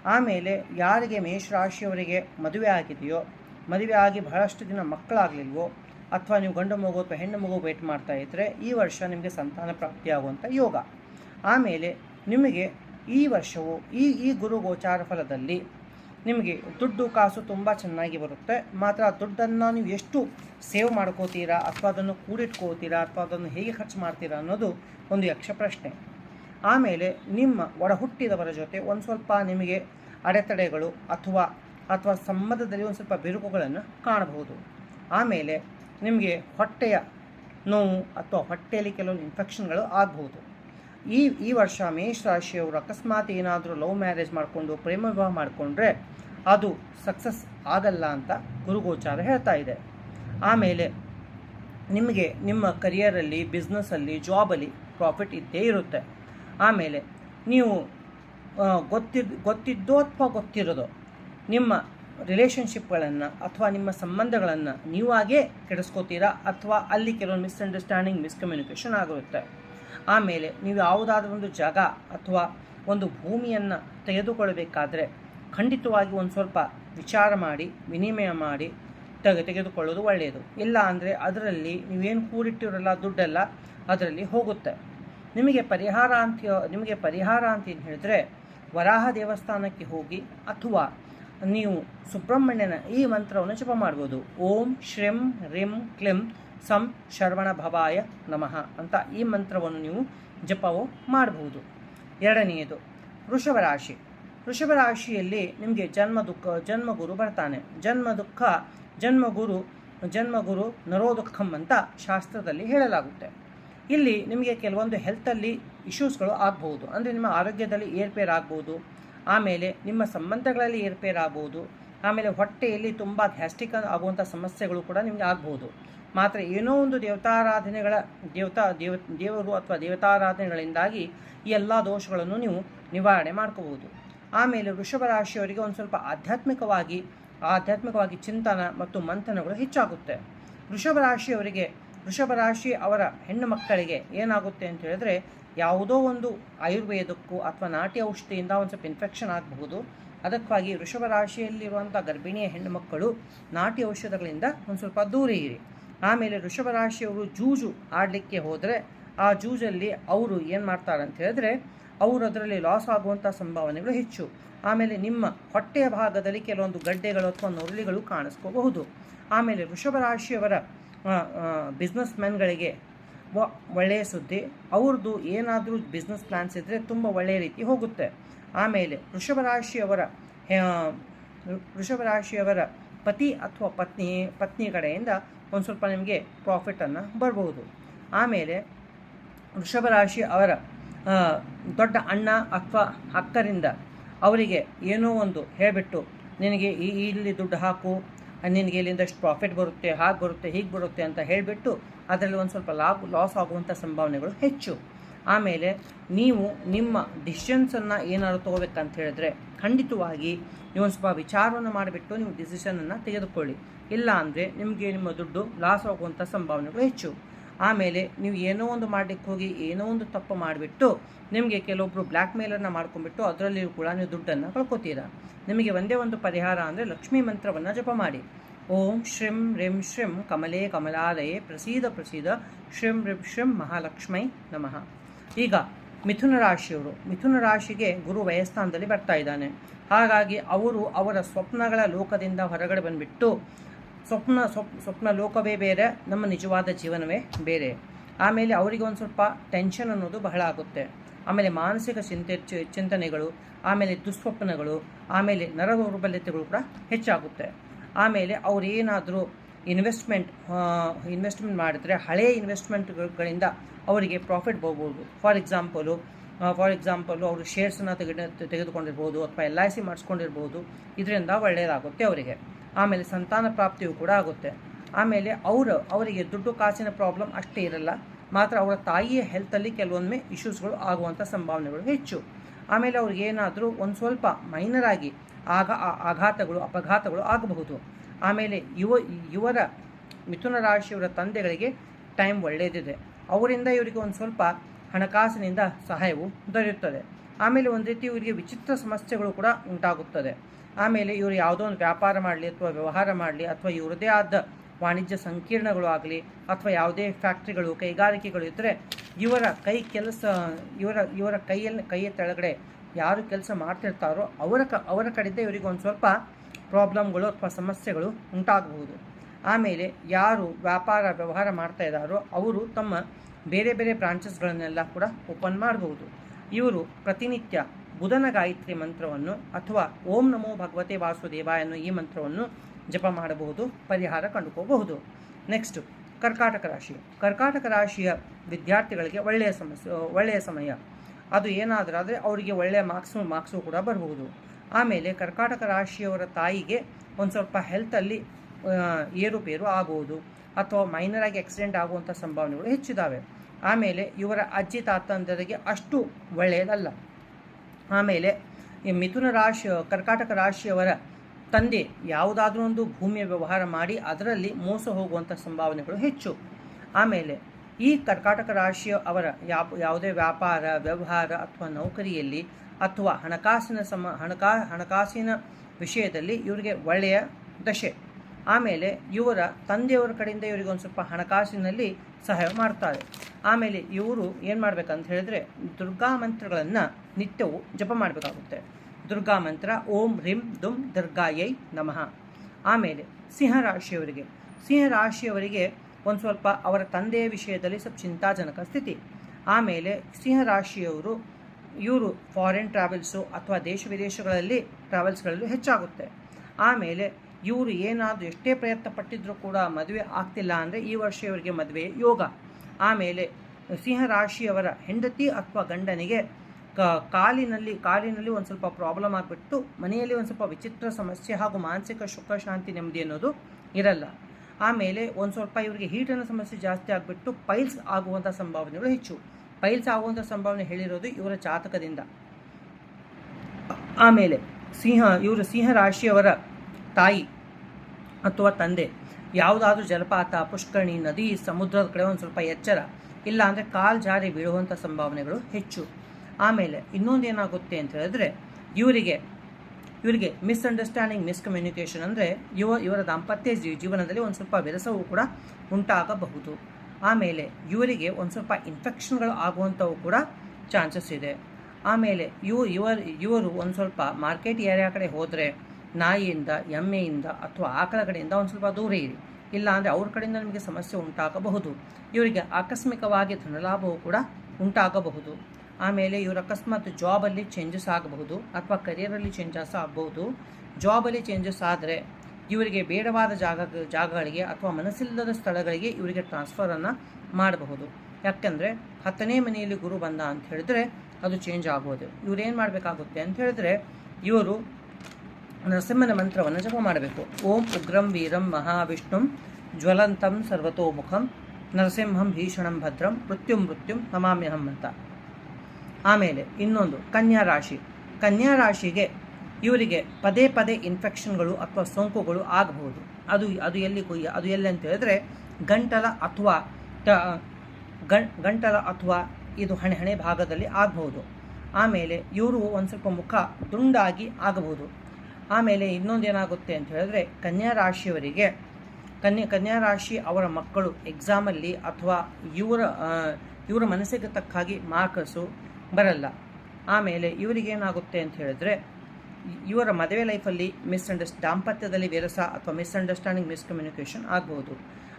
ಆಮೇಲೆ ಯಾರಿಗೆ ಮೇಷರಾಶಿಯವರಿಗೆ ಮದುವೆ ಆಗಿದೆಯೋ, ಮದುವೆ ಆಗಿ ಬಹಳಷ್ಟು ದಿನ ಮಕ್ಕಳಾಗಲಿಲ್ವೋ, ಅಥವಾ ನೀವು ಗಂಡು ಮಗು ಅಥವಾ ಹೆಣ್ಣು ಮಗು ವೇಟ್ ಮಾಡ್ತಾ ಇದ್ದರೆ ಈ ವರ್ಷ ನಿಮಗೆ ಸಂತಾನ ಪ್ರಾಪ್ತಿಯಾಗುವಂಥ ಯೋಗ. ಆಮೇಲೆ ನಿಮಗೆ ಈ ವರ್ಷವು ಈ ಈ ಗುರು ಗೋಚಾರ ಫಲದಲ್ಲಿ ನಿಮಗೆ ದುಡ್ಡು, ಕಾಸು ತುಂಬ ಚೆನ್ನಾಗಿ ಬರುತ್ತೆ. ಮಾತ್ರ ಆ ದುಡ್ಡನ್ನು ನೀವು ಎಷ್ಟು ಸೇವ್ ಮಾಡ್ಕೋತೀರಾ, ಅಥವಾ ಅದನ್ನು ಕೂಡಿಟ್ಕೋತೀರಾ, ಅಥವಾ ಅದನ್ನು ಹೇಗೆ ಖರ್ಚು ಮಾಡ್ತೀರಾ ಅನ್ನೋದು ಒಂದು ಯಕ್ಷ ಪ್ರಶ್ನೆ. ಆಮೇಲೆ ನಿಮ್ಮ ಒಡ ಹುಟ್ಟಿದವರ ಜೊತೆ ಒಂದು ಸ್ವಲ್ಪ ನಿಮಗೆ ಅಡೆತಡೆಗಳು ಅಥವಾ ಅಥವಾ ಸಂಬಂಧದಲ್ಲಿ ಒಂದು ಸ್ವಲ್ಪ ಬಿರುಕುಗಳನ್ನು ಕಾಣಬಹುದು. ಆಮೇಲೆ ನಿಮಗೆ ಹೊಟ್ಟೆಯ ನೋವು ಅಥವಾ ಹೊಟ್ಟೆಯಲ್ಲಿ ಕೆಲವೊಂದು ಇನ್ಫೆಕ್ಷನ್ಗಳು ಆಗಬಹುದು. ಈ ಈ ವರ್ಷ ಮೇಷ ರಾಶಿಯವರು ಅಕಸ್ಮಾತ್ ಏನಾದರೂ ಲವ್ ಮ್ಯಾರೇಜ್ ಮಾಡಿಕೊಂಡು ಪ್ರೇಮ ವಿವಾಹ ಮಾಡಿಕೊಂಡ್ರೆ ಅದು ಸಕ್ಸಸ್ ಆಗಲ್ಲ ಅಂತ ಗುರುಗೋಚಾರ ಹೇಳ್ತಾ ಇದೆ. ಆಮೇಲೆ ನಿಮಗೆ ನಿಮ್ಮ ಕರಿಯರಲ್ಲಿ ಬಿಸ್ನೆಸ್ಸಲ್ಲಿ ಜಾಬಲ್ಲಿ ಪ್ರಾಫಿಟ್ ಇದ್ದೇ ಇರುತ್ತೆ. ಆಮೇಲೆ ನೀವು ಗೊತ್ತಿದ್ದು ಗೊತ್ತಿದ್, ಗೊತ್ತಿದ್ದೋ ಅಥವಾ ಗೊತ್ತಿರೋದೋ ನಿಮ್ಮ ರಿಲೇಷನ್ಶಿಪ್ಗಳನ್ನು ಅಥವಾ ನಿಮ್ಮ ಸಂಬಂಧಗಳನ್ನು ನೀವಾಗೇ ಕೆಡಿಸ್ಕೋತೀರಾ ಅಥವಾ ಅಲ್ಲಿ ಕೆಲವೊಂದು ಮಿಸ್ಅಂಡರ್ಸ್ಟ್ಯಾಂಡಿಂಗ್ ಮಿಸ್ಕಮ್ಯುನಿಕೇಷನ್ ಆಗಿರುತ್ತೆ ಆಮೇಲೆ ನೀವು ಯಾವುದಾದ್ರೂ ಒಂದು ಜಾಗ ಅಥವಾ ಒಂದು ಭೂಮಿಯನ್ನು ತೆಗೆದುಕೊಳ್ಳಬೇಕಾದ್ರೆ ಖಂಡಿತವಾಗಿ ಒಂದು ಸ್ವಲ್ಪ ವಿಚಾರ ಮಾಡಿ, ವಿನಿಮಯ ಮಾಡಿ ತೆಗೆ ತೆಗೆದುಕೊಳ್ಳೋದು ಒಳ್ಳೆಯದು. ಇಲ್ಲ ಅಂದರೆ ಅದರಲ್ಲಿ ನೀವೇನು ಕೂಡಿಟ್ಟಿರಲ್ಲ ದುಡ್ಡೆಲ್ಲ ಅದರಲ್ಲಿ ಹೋಗುತ್ತೆ. ನಿಮಗೆ ಪರಿಹಾರ ಅಂತ ನಿಮಗೆ ಪರಿಹಾರ ಅಂತ ಏನು ಹೇಳಿದ್ರೆ ವರಾಹ ದೇವಸ್ಥಾನಕ್ಕೆ ಹೋಗಿ ಅಥವಾ ನೀವು ಸುಬ್ರಹ್ಮಣ್ಯನ ಈ ಮಂತ್ರವನ್ನು ಜಪ ಮಾಡ್ಬೋದು. ಓಂ ಶ್ರೀಂ ರಿಂ ಕ್ಲಿಂ ಸಂ ಶರವಣ ಭವಾಯ ನಮಃ ಅಂತ ಈ ಮಂತ್ರವನ್ನು ನೀವು ಜಪವು ಮಾಡಬಹುದು. ಎರಡನೆಯದು ವೃಷಭ ರಾಶಿ ವೃಷಭ ರಾಶಿಯಲ್ಲಿ ನಿಮಗೆ ಜನ್ಮ ದುಃಖ, ಜನ್ಮಗುರು ಬರ್ತಾನೆ. ಜನ್ಮ ದುಃಖ, ಜನ್ಮಗುರು ಜನ್ಮಗುರು ನರೋದುಃಖಂ ಅಂತ ಶಾಸ್ತ್ರದಲ್ಲಿ ಹೇಳಲಾಗುತ್ತೆ. ಇಲ್ಲಿ ನಿಮಗೆ ಕೆಲವೊಂದು ಹೆಲ್ತಲ್ಲಿ ಇಶ್ಯೂಸ್ಗಳು ಆಗ್ಬೋದು ಅಂದರೆ ನಿಮ್ಮ ಆರೋಗ್ಯದಲ್ಲಿ ಏರ್ಪೇರ್ ಆಗ್ಬೋದು. ಆಮೇಲೆ ನಿಮ್ಮ ಸಂಬಂಧಗಳಲ್ಲಿ ಏರ್ಪೇರ್ ಆಗ್ಬೋದು. ಆಮೇಲೆ ಹೊಟ್ಟೆಯಲ್ಲಿ ತುಂಬ ಗ್ಯಾಸ್ಟ್ರಿಕ್ ಆಗುವಂಥ ಸಮಸ್ಯೆಗಳು ಕೂಡ ನಿಮಗೆ ಆಗ್ಬೋದು. ಮಾತ್ರ ಏನೋ ಒಂದು ದೇವತಾರಾಧನೆಗಳ ದೇವತಾ, ದೇವ, ದೇವರು ಅಥವಾ ದೇವತಾರಾಧನೆಗಳಿಂದಾಗಿ ಈ ಎಲ್ಲ ದೋಷಗಳನ್ನು ನೀವು ನಿವಾರಣೆ ಮಾಡ್ಕೋಬಹುದು. ಆಮೇಲೆ ವೃಷಭ ರಾಶಿಯವರಿಗೆ ಒಂದು ಸ್ವಲ್ಪ ಆಧ್ಯಾತ್ಮಿಕವಾಗಿ ಆಧ್ಯಾತ್ಮಿಕವಾಗಿ ಚಿಂತನ ಮತ್ತು ಮಂಥನಗಳು ಹೆಚ್ಚಾಗುತ್ತೆ. ವೃಷಭ ರಾಶಿಯವರಿಗೆ ವೃಷಭ ರಾಶಿ ಅವರ ಹೆಣ್ಣು ಮಕ್ಕಳಿಗೆ ಏನಾಗುತ್ತೆ ಅಂತ ಹೇಳಿದ್ರೆ ಯಾವುದೋ ಒಂದು ಆಯುರ್ವೇದಕ್ಕೂ ಅಥವಾ ನಾಟಿ ಔಷಧಿಯಿಂದ ಒಂದು ಸ್ವಲ್ಪ ಇನ್ಫೆಕ್ಷನ್ ಆಗಬಹುದು. ಅದಕ್ಕಾಗಿ ವೃಷಭ ರಾಶಿಯಲ್ಲಿರುವಂಥ ಗರ್ಭಿಣಿಯ ಹೆಣ್ಣು ಮಕ್ಕಳು ನಾಟಿ ಔಷಧಗಳಿಂದ ಒಂದು ಸ್ವಲ್ಪ ದೂರ ಇರಿ. ಆಮೇಲೆ ಋಷಭ ರಾಶಿಯವರು ಜೂಜು ಆಡಲಿಕ್ಕೆ ಹೋದರೆ ಆ ಜೂಜಲ್ಲಿ ಅವರು ಏನು ಮಾಡ್ತಾರೆ ಅಂತ ಹೇಳಿದ್ರೆ ಅವರು ಅದರಲ್ಲಿ ಲಾಸ್ ಆಗುವಂಥ ಸಂಭಾವನೆಗಳು ಹೆಚ್ಚು. ಆಮೇಲೆ ನಿಮ್ಮ ಹೊಟ್ಟೆಯ ಭಾಗದಲ್ಲಿ ಕೆಲವೊಂದು ಗಡ್ಡೆಗಳು ಅಥವಾ ನೊರಳಿಗಳು ಕಾಣಿಸ್ಕೋಬಹುದು. ಆಮೇಲೆ ವೃಷಭ ರಾಶಿಯವರ ಬಿಸ್ನೆಸ್ ಮ್ಯಾನ್ಗಳಿಗೆ ಒಳ್ಳೆಯ ಸುದ್ದಿ ಅವ್ರದ್ದು ಏನಾದರೂ ಬಿಸ್ನೆಸ್ ಪ್ಲ್ಯಾನ್ಸ್ ಇದ್ದರೆ ತುಂಬ ಒಳ್ಳೆಯ ರೀತಿ ಹೋಗುತ್ತೆ. ಆಮೇಲೆ ವೃಷಭ ರಾಶಿಯವರ ಋಷಭ ರಾಶಿಯವರ ಪತಿ ಅಥವಾ ಪತ್ನಿ ಪತ್ನಿ ಕಡೆಯಿಂದ ಒಂದು ಸ್ವಲ್ಪ ನಿಮಗೆ ಪ್ರಾಫಿಟನ್ನು ಬರಬಹುದು. ಆಮೇಲೆ ವೃಷಭ ರಾಶಿ ಅವರ ದೊಡ್ಡ ಅಣ್ಣ ಅಥವಾ ಅಕ್ಕರಿಂದ ಅವರಿಗೆ ಏನೋ ಒಂದು ಹೇಳಿಬಿಟ್ಟು ನಿನಗೆ ಈ, ಇಲ್ಲಿ ದುಡ್ಡು ಹಾಕು, ನಿನಗೆ ಇಲ್ಲಿಂದಷ್ಟು ಪ್ರಾಫಿಟ್ ಬರುತ್ತೆ, ಹಾಗೆ ಬರುತ್ತೆ, ಹೀಗೆ ಬರುತ್ತೆ ಅಂತ ಹೇಳಿಬಿಟ್ಟು ಅದರಲ್ಲಿ ಒಂದು ಸ್ವಲ್ಪ ಲಾಭ ಲಾಸ್ ಆಗುವಂಥ ಸಂಭಾವನೆಗಳು ಹೆಚ್ಚು. ಆಮೇಲೆ ನೀವು ನಿಮ್ಮ ಡಿಸಿಷನ್ಸನ್ನು ಏನಾದ್ರು ತೊಗೋಬೇಕಂತ ಹೇಳಿದ್ರೆ ಖಂಡಿತವಾಗಿ ನೀವು ಒಂದು ಸ್ವಲ್ಪ ವಿಚಾರವನ್ನು ಮಾಡಿಬಿಟ್ಟು ನೀವು ಡಿಸಿಷನನ್ನು ತೆಗೆದುಕೊಳ್ಳಿ. ಇಲ್ಲ ಅಂದರೆ ನಿಮಗೆ ನಿಮ್ಮ ದುಡ್ಡು ಲಾಸ್ ಆಗುವಂಥ ಸಂಭಾವನೆಗಳು ಹೆಚ್ಚು. ಆಮೇಲೆ ನೀವು ಏನೋ ಒಂದು ಮಾಡಲಿಕ್ಕೆ ಹೋಗಿ, ಏನೋ ಒಂದು ತಪ್ಪು ಮಾಡಿಬಿಟ್ಟು ನಿಮಗೆ ಕೆಲವೊಬ್ಬರು ಬ್ಲ್ಯಾಕ್ ಮೇಲನ್ನು ಮಾಡ್ಕೊಂಡ್ಬಿಟ್ಟು ಅದರಲ್ಲಿಯೂ ಕೂಡ ನೀವು ದುಡ್ಡನ್ನು ಕಳ್ಕೊತೀರಾ. ನಿಮಗೆ ಒಂದೇ ಒಂದು ಪರಿಹಾರ ಅಂದರೆ ಲಕ್ಷ್ಮೀ ಮಂತ್ರವನ್ನು ಜಪ ಮಾಡಿ. ಓಂ ಶ್ರೀಂ ರಿಂ ಶ್ರೀಂ ಕಮಲೇ ಕಮಲಾಲಯೇ ಪ್ರಸೀದ ಪ್ರಸೀದ ಶ್ರೀಂ ರಿಂ ಶ್ರೀಂ ಮಹಾಲಕ್ಷ್ಮೈ ನಮಃ. ಈಗ ಮಿಥುನ ರಾಶಿಯವರು. ಮಿಥುನ ರಾಶಿಗೆ ಗುರು ವಯಸ್ಥಾನದಲ್ಲಿ ಬರ್ತಾ ಇದ್ದಾನೆ. ಹಾಗಾಗಿ ಅವರು ಅವರ ಸ್ವಪ್ನಗಳ ಲೋಕದಿಂದ ಹೊರಗಡೆ ಬಂದುಬಿಟ್ಟು ಸ್ವಪ್ನ ಸ್ವಪ್, ಸ್ವಪ್ನ ಲೋಕವೇ ಬೇರೆ, ನಮ್ಮ ನಿಜವಾದ ಜೀವನವೇ ಬೇರೆ. ಆಮೇಲೆ ಅವರಿಗೆ ಒಂದು ಸ್ವಲ್ಪ ಟೆನ್ಷನ್ ಅನ್ನೋದು ಬಹಳ ಆಗುತ್ತೆ. ಆಮೇಲೆ ಮಾನಸಿಕ ಚಿಂತೆ ಚಿಂತನೆಗಳು, ಆಮೇಲೆ ದುಸ್ವಪ್ನಗಳು, ಆಮೇಲೆ ನರ ದೌರ್ಬಲ್ಯತೆಗಳು ಕೂಡ ಹೆಚ್ಚಾಗುತ್ತೆ. ಆಮೇಲೆ ಅವರೇನಾದರೂ ಇನ್ವೆಸ್ಟ್ಮೆಂಟ್ ಇನ್ವೆಸ್ಟ್ಮೆಂಟ್ ಮಾಡಿದ್ರೆ ಹಳೆಯ ಇನ್ವೆಸ್ಟ್ಮೆಂಟ್ಗಳಿಂದ ಅವರಿಗೆ ಪ್ರಾಫಿಟ್ ಬರ್ಬೋದು. ಫಾರ್ ಎಕ್ಸಾಂಪಲು ಫಾರ್ ಎಕ್ಸಾಂಪಲು ಅವರು ಶೇರ್ಸನ್ನು ತೆಗೆದು, ತೆಗೆದುಕೊಂಡಿರ್ಬೋದು ಅಥವಾ ಎಲ್ ಐ ಸಿ ಮಾಡಿಸ್ಕೊಂಡಿರ್ಬೋದು. ಇದರಿಂದ ಒಳ್ಳೆಯದಾಗುತ್ತೆ ಅವರಿಗೆ. ಆಮೇಲೆ ಸಂತಾನ ಪ್ರಾಪ್ತಿಯು ಕೂಡ ಆಗುತ್ತೆ. ಆಮೇಲೆ ಅವರು, ಅವರಿಗೆ ದುಡ್ಡು ಕಾಸಿನ ಪ್ರಾಬ್ಲಮ್ ಅಷ್ಟೇ ಇರಲ್ಲ. ಮಾತ್ರ ಅವರ ತಾಯಿಯ ಹೆಲ್ತಲ್ಲಿ ಕೆಲವೊಮ್ಮೆ ಇಶ್ಯೂಸ್ಗಳು ಆಗುವಂಥ ಸಂಭಾವನೆಗಳು ಹೆಚ್ಚು. ಆಮೇಲೆ ಅವ್ರಿಗೆ ಏನಾದರೂ ಒಂದು ಸ್ವಲ್ಪ ಮೈನರ್ ಆಗಿ ಆಗ ಆಘಾತಗಳು, ಅಪಘಾತಗಳು ಆಗಬಹುದು. ಆಮೇಲೆ ಯುವ ಇವರ ಮಿಥುನ ರಾಶಿಯವರ ತಂದೆಗಳಿಗೆ ಟೈಮ್ ಒಳ್ಳೆಯದಿದೆ ಅವರಿಂದ ಇವರಿಗೆ ಒಂದು ಸ್ವಲ್ಪ ಹಣಕಾಸಿನಿಂದ ಸಹಾಯವು ದೊರೆಯುತ್ತದೆ. ಆಮೇಲೆ ಒಂದು ರೀತಿ ಇವರಿಗೆ ವಿಚಿತ್ರ ಸಮಸ್ಯೆಗಳು ಕೂಡ ಉಂಟಾಗುತ್ತದೆ. ಆಮೇಲೆ ಇವರು ಯಾವುದೋ ಒಂದು ವ್ಯಾಪಾರ ಮಾಡಲಿ ಅಥವಾ ವ್ಯವಹಾರ ಮಾಡಲಿ ಅಥವಾ ಇವರದೇ ಆದ ವಾಣಿಜ್ಯ ಸಂಕೀರ್ಣಗಳು ಆಗಲಿ ಅಥವಾ ಯಾವುದೇ ಫ್ಯಾಕ್ಟ್ರಿಗಳು, ಕೈಗಾರಿಕೆಗಳು ಇದ್ದರೆ ಇವರ ಕೈ ಕೆಲಸ, ಇವರ ಇವರ ಕೈಯಲ್ಲಿ ಕೈಯ ತೆಳಗಡೆ ಯಾರು ಕೆಲಸ ಮಾಡ್ತಿರ್ತಾರೋ ಅವರ ಕ, ಅವರ ಕಡೆಯಿಂದ ಇವರಿಗೆ ಒಂದು ಸ್ವಲ್ಪ ಪ್ರಾಬ್ಲಮ್ಗಳು ಅಥವಾ ಸಮಸ್ಯೆಗಳು ಉಂಟಾಗಬಹುದು ಆಮೇಲೆ ಯಾರು ವ್ಯಾಪಾರ, ವ್ಯವಹಾರ ಮಾಡ್ತಾ ಇದ್ದಾರೋ ಅವರು ತಮ್ಮ ಬೇರೆ ಬೇರೆ ಬ್ರಾಂಚಸ್ಗಳನ್ನೆಲ್ಲ ಕೂಡ ಓಪನ್ ಮಾಡಬಹುದು ಇವರು ಪ್ರತಿನಿತ್ಯ ಬುಧನ ಗಾಯತ್ರಿ ಮಂತ್ರವನ್ನು ಅಥವಾ ಓಂ ನಮೋ ಭಗವತೆ ವಾಸುದೇವ ಅನ್ನೋ ಈ ಮಂತ್ರವನ್ನು ಜಪ ಮಾಡಬಹುದು, ಪರಿಹಾರ ಕಂಡುಕೋಬಹುದು. ನೆಕ್ಸ್ಟು ಕರ್ಕಾಟಕ ರಾಶಿ. ಕರ್ಕಾಟಕ ರಾಶಿಯ ವಿದ್ಯಾರ್ಥಿಗಳಿಗೆ ಒಳ್ಳೆಯ ಸಮಸ್ಯೆ, ಒಳ್ಳೆಯ ಸಮಯ. ಅದು ಏನಾದರೂ ಅವರಿಗೆ ಒಳ್ಳೆಯ ಮಾರ್ಕ್ಸು ಮಾರ್ಕ್ಸು ಕೂಡ ಬರಬಹುದು ಆಮೇಲೆ ಕರ್ಕಾಟಕ ರಾಶಿಯವರ ತಾಯಿಗೆ ಒಂದು ಸ್ವಲ್ಪ ಹೆಲ್ತಲ್ಲಿ ಏರುಪೇರು ಆಗುವುದು ಅಥವಾ ಮೈನರ್ ಆಗಿ ಆಕ್ಸಿಡೆಂಟ್ ಆಗುವಂಥ ಸಂಭಾವನೆಗಳು ಹೆಚ್ಚಿದ್ದಾವೆ ಆಮೇಲೆ ಇವರ ಅಜ್ಜಿ, ತಾತಂದರಿಗೆ ಅಷ್ಟು ಒಳ್ಳೆಯದಲ್ಲ. ಆಮೇಲೆ ಈ ಮಿಥುನ ರಾಶಿ, ಕರ್ಕಾಟಕ ರಾಶಿಯವರ ತಂದೆ ಯಾವುದಾದ್ರೂ ಒಂದು ಭೂಮಿಯ ವ್ಯವಹಾರ ಮಾಡಿ ಅದರಲ್ಲಿ ಮೋಸ ಹೋಗುವಂಥ ಸಂಭಾವನೆಗಳು ಹೆಚ್ಚು. ಆಮೇಲೆ ಈ ಕರ್ಕಾಟಕ ರಾಶಿಯ ಅವರ ಯಾವ, ಯಾವುದೇ ವ್ಯಾಪಾರ, ವ್ಯವಹಾರ ಅಥವಾ ನೌಕರಿಯಲ್ಲಿ ಅಥವಾ ಹಣಕಾಸಿನ ಸಮ, ಹಣಕಾ, ಹಣಕಾಸಿನ ವಿಷಯದಲ್ಲಿ ಇವರಿಗೆ ಒಳ್ಳೆಯ ದಶೆ. ಆಮೇಲೆ ಇವರ ತಂದೆಯವರ ಕಡೆಯಿಂದ ಇವರಿಗೆ ಒಂದು ಸ್ವಲ್ಪ ಹಣಕಾಸಿನಲ್ಲಿ ಸಹಾಯ ಮಾಡ್ತಾರೆ. ಆಮೇಲೆ ಇವರು ಏನು ಮಾಡ್ಬೇಕಂತ ಹೇಳಿದ್ರೆ ದುರ್ಗಾ ಮಂತ್ರಗಳನ್ನು ನಿತ್ಯವೂ ಜಪ ಮಾಡಬೇಕಾಗುತ್ತೆ. ದುರ್ಗಾ ಮಂತ್ರ, ಓಂ ಹ್ರೀಂ ದುಂ ದುರ್ಗಾಯೈ ನಮಃ. ಆಮೇಲೆ ಸಿಂಹರಾಶಿಯವರಿಗೆ ಸಿಂಹರಾಶಿಯವರಿಗೆ ಒಂದು ಸ್ವಲ್ಪ ಅವರ ತಂದೆಯ ವಿಷಯದಲ್ಲಿ ಸ್ವಲ್ಪ ಚಿಂತಾಜನಕ ಸ್ಥಿತಿ. ಆಮೇಲೆ ಸಿಂಹರಾಶಿಯವರು ಇವರು ಫಾರಿನ್ ಟ್ರಾವೆಲ್ಸು ಅಥವಾ ದೇಶ ವಿದೇಶಗಳಲ್ಲಿ ಟ್ರಾವೆಲ್ಸ್ಗಳಲ್ಲಿ ಹೆಚ್ಚಾಗುತ್ತೆ. ಆಮೇಲೆ ಇವರು ಏನಾದರೂ ಎಷ್ಟೇ ಪ್ರಯತ್ನ ಪಟ್ಟಿದ್ರೂ ಕೂಡ ಮದುವೆ ಆಗ್ತಿಲ್ಲ ಅಂದರೆ ಈ ವರ್ಷ ಇವರಿಗೆ ಮದುವೆ ಯೋಗ. ಆಮೇಲೆ ಸಿಂಹರಾಶಿಯವರ ಹೆಂಡತಿ ಅಥವಾ ಗಂಡನಿಗೆ ಕಾಲಿನಲ್ಲಿ ಕಾಲಿನಲ್ಲಿ ಒಂದು ಸ್ವಲ್ಪ ಪ್ರಾಬ್ಲಮ್ ಆಗಿಬಿಟ್ಟು, ಮನೆಯಲ್ಲಿ ಒಂದು ಸ್ವಲ್ಪ ವಿಚಿತ್ರ ಸಮಸ್ಯೆ ಹಾಗೂ ಮಾನಸಿಕ ಸುಖ ಶಾಂತಿ ನೆಮ್ಮದಿ ಅನ್ನೋದು ಇರಲ್ಲ. ಆಮೇಲೆ ಒಂದು ಸ್ವಲ್ಪ ಇವರಿಗೆ ಹೀಟನ ಸಮಸ್ಯೆ ಜಾಸ್ತಿ ಆಗಿಬಿಟ್ಟು ಪೈಲ್ಸ್ ಆಗುವಂಥ ಸಂಭಾವನೆಗಳು ಹೆಚ್ಚು. ಪೈಲ್ಸ್ ಆಗುವಂಥ ಸಂಭಾವನೆ ಹೇಳಿರೋದು ಇವರ ಜಾತಕದಿಂದ. ಆಮೇಲೆ ಸಿಂಹ, ಇವರು ಸಿಂಹರಾಶಿಯವರ ತಾಯಿ. ಅಥವಾ ತಂದೆ. ಯಾವುದಾದ್ರೂ ಜಲಪಾತ, ಪುಷ್ಕರಣಿ, ನದಿ, ಸಮುದ್ರದ ಕಡೆ ಒಂದು ಸ್ವಲ್ಪ ಎಚ್ಚರ. ಇಲ್ಲ ಅಂದರೆ ಕಾಲು ಜಾರಿ ಬೀಳುವಂಥ ಸಂಭಾವನೆಗಳು ಹೆಚ್ಚು. ಆಮೇಲೆ ಇನ್ನೊಂದು ಏನಾಗುತ್ತೆ ಅಂತ ಹೇಳಿದ್ರೆ, ಇವರಿಗೆ ಇವರಿಗೆ ಮಿಸ್ಅಂಡರ್ಸ್ಟ್ಯಾಂಡಿಂಗ್ ಮಿಸ್ಕಮ್ಯುನಿಕೇಷನ್ ಅಂದರೆ ಇವ ಇವರ ದಾಂಪತ್ಯ ಜೀವನದಲ್ಲಿ ಒಂದು ಸ್ವಲ್ಪ ವಿರಸವೂ ಕೂಡ ಉಂಟಾಗಬಹುದು. ಆಮೇಲೆ ಇವರಿಗೆ ಒಂದು ಸ್ವಲ್ಪ ಇನ್ಫೆಕ್ಷನ್ಗಳು ಆಗುವಂಥವು ಕೂಡ ಚಾನ್ಸಸ್ ಇದೆ. ಆಮೇಲೆ ಇವು, ಇವರು ಇವರು ಒಂದು ಸ್ವಲ್ಪ ಮಾರ್ಕೆಟ್ ಏರಿಯಾ ಕಡೆ ಹೋದರೆ ನಾಯಿಯಿಂದ, ಎಮ್ಮೆಯಿಂದ ಅಥವಾ ಆಕಳ ಕಡೆಯಿಂದ ಒಂದು ಸ್ವಲ್ಪ ದೂರ ಇರಿ. ಇಲ್ಲ ಅಂದರೆ ಅವ್ರ ಕಡೆಯಿಂದ ನಿಮಗೆ ಸಮಸ್ಯೆ ಉಂಟಾಗಬಹುದು. ಇವರಿಗೆ ಆಕಸ್ಮಿಕವಾಗಿ ಧನಲಾಭವು ಕೂಡ ಉಂಟಾಗಬಹುದು. ಆಮೇಲೆ ಇವರು ಅಕಸ್ಮಾತ್ ಜಾಬಲ್ಲಿ ಚೇಂಜಸ್ ಆಗಬಹುದು ಅಥವಾ ಕರಿಯರಲ್ಲಿ ಚೇಂಜಸ್ ಆಗಬಹುದು. ಜಾಬಲ್ಲಿ ಚೇಂಜಸ್ ಆದರೆ ಇವರಿಗೆ ಬೇಡವಾದ ಜಾಗ, ಜಾಗಗಳಿಗೆ ಅಥವಾ ಮನಸ್ಸಿಲ್ಲದ ಸ್ಥಳಗಳಿಗೆ ಇವರಿಗೆ ಟ್ರಾನ್ಸ್ಫರನ್ನು ಮಾಡಬಹುದು. ಯಾಕೆಂದರೆ ಹತ್ತನೇ ಮನೆಯಲ್ಲಿ ಗುರು ಬಂದ ಅಂತ ಹೇಳಿದ್ರೆ ಅದು ಚೇಂಜ್ ಆಗೋದು. ಇವರೇನು ಮಾಡಬೇಕಾಗುತ್ತೆ ಅಂತ ಹೇಳಿದ್ರೆ ಇವರು ನರಸಿಂಹನ ಮಂತ್ರವನ್ನು ಜಪ ಮಾಡಬೇಕು. ಓಂ ಉಗ್ರಂ ವೀರಂ ಮಹಾವಿಷ್ಣುಂ ಜ್ವಲಂತಂ ಸರ್ವತೋಮುಖಂ ನರಸಿಂಹಂ ಭೀಷಣಂ ಭದ್ರಂ ಮೃತ್ಯುಂ ಮೃತ್ಯುಂ ನಮಾಮ್ಯಹಂ ಅಂತ. ಆಮೇಲೆ ಇನ್ನೊಂದು ಕನ್ಯಾ ರಾಶಿ. ಕನ್ಯಾ ರಾಶಿಗೆ ಇವರಿಗೆ ಪದೇ ಪದೇ ಇನ್ಫೆಕ್ಷನ್ಗಳು ಅಥವಾ ಸೋಂಕುಗಳು ಆಗಬಹುದು. ಅದು ಅದು ಎಲ್ಲಿ ಕೊಯ್ಯ ಅದು ಎಲ್ಲಿ ಅಂತ ಹೇಳಿದ್ರೆ ಗಂಟಲ ಅಥವಾ ಗಂಟಲ ಅಥವಾ ಇದು ಹಣೆ ಹಣೆ ಭಾಗದಲ್ಲಿ ಆಗಬಹುದು. ಆಮೇಲೆ ಇವರು ಒಂದು ಸ್ವಲ್ಪ ಮುಖ ದುಂಡಾಗಿ ಆಗಬಹುದು. ಆಮೇಲೆ ಇನ್ನೊಂದು ಏನಾಗುತ್ತೆ ಅಂತ ಹೇಳಿದ್ರೆ, ಕನ್ಯಾ ರಾಶಿಯವರಿಗೆ, ಕನ್ಯಾ ಕನ್ಯಾ ರಾಶಿ ಅವರ ಮಕ್ಕಳು ಎಕ್ಸಾಮಲ್ಲಿ ಅಥವಾ ಇವರ ಇವರ ಮನಸ್ಸಿಗೆ ತಕ್ಕ ಹಾಗೆ ಮಾರ್ಕರ್ಸು ಬರಲ್ಲ. ಆಮೇಲೆ ಇವರಿಗೇನಾಗುತ್ತೆ ಅಂತ ಹೇಳಿದ್ರೆ, ಇವರ ಮದುವೆ ಲೈಫಲ್ಲಿ ಮಿಸ್ಅಂಡರ್ಸ್ ದಾಂಪತ್ಯದಲ್ಲಿ ವಿರಸ ಅಥವಾ ಮಿಸ್ಅಂಡರ್ಸ್ಟ್ಯಾಂಡಿಂಗ್ ಮಿಸ್ಕಮ್ಯುನಿಕೇಷನ್ ಆಗಬಹುದು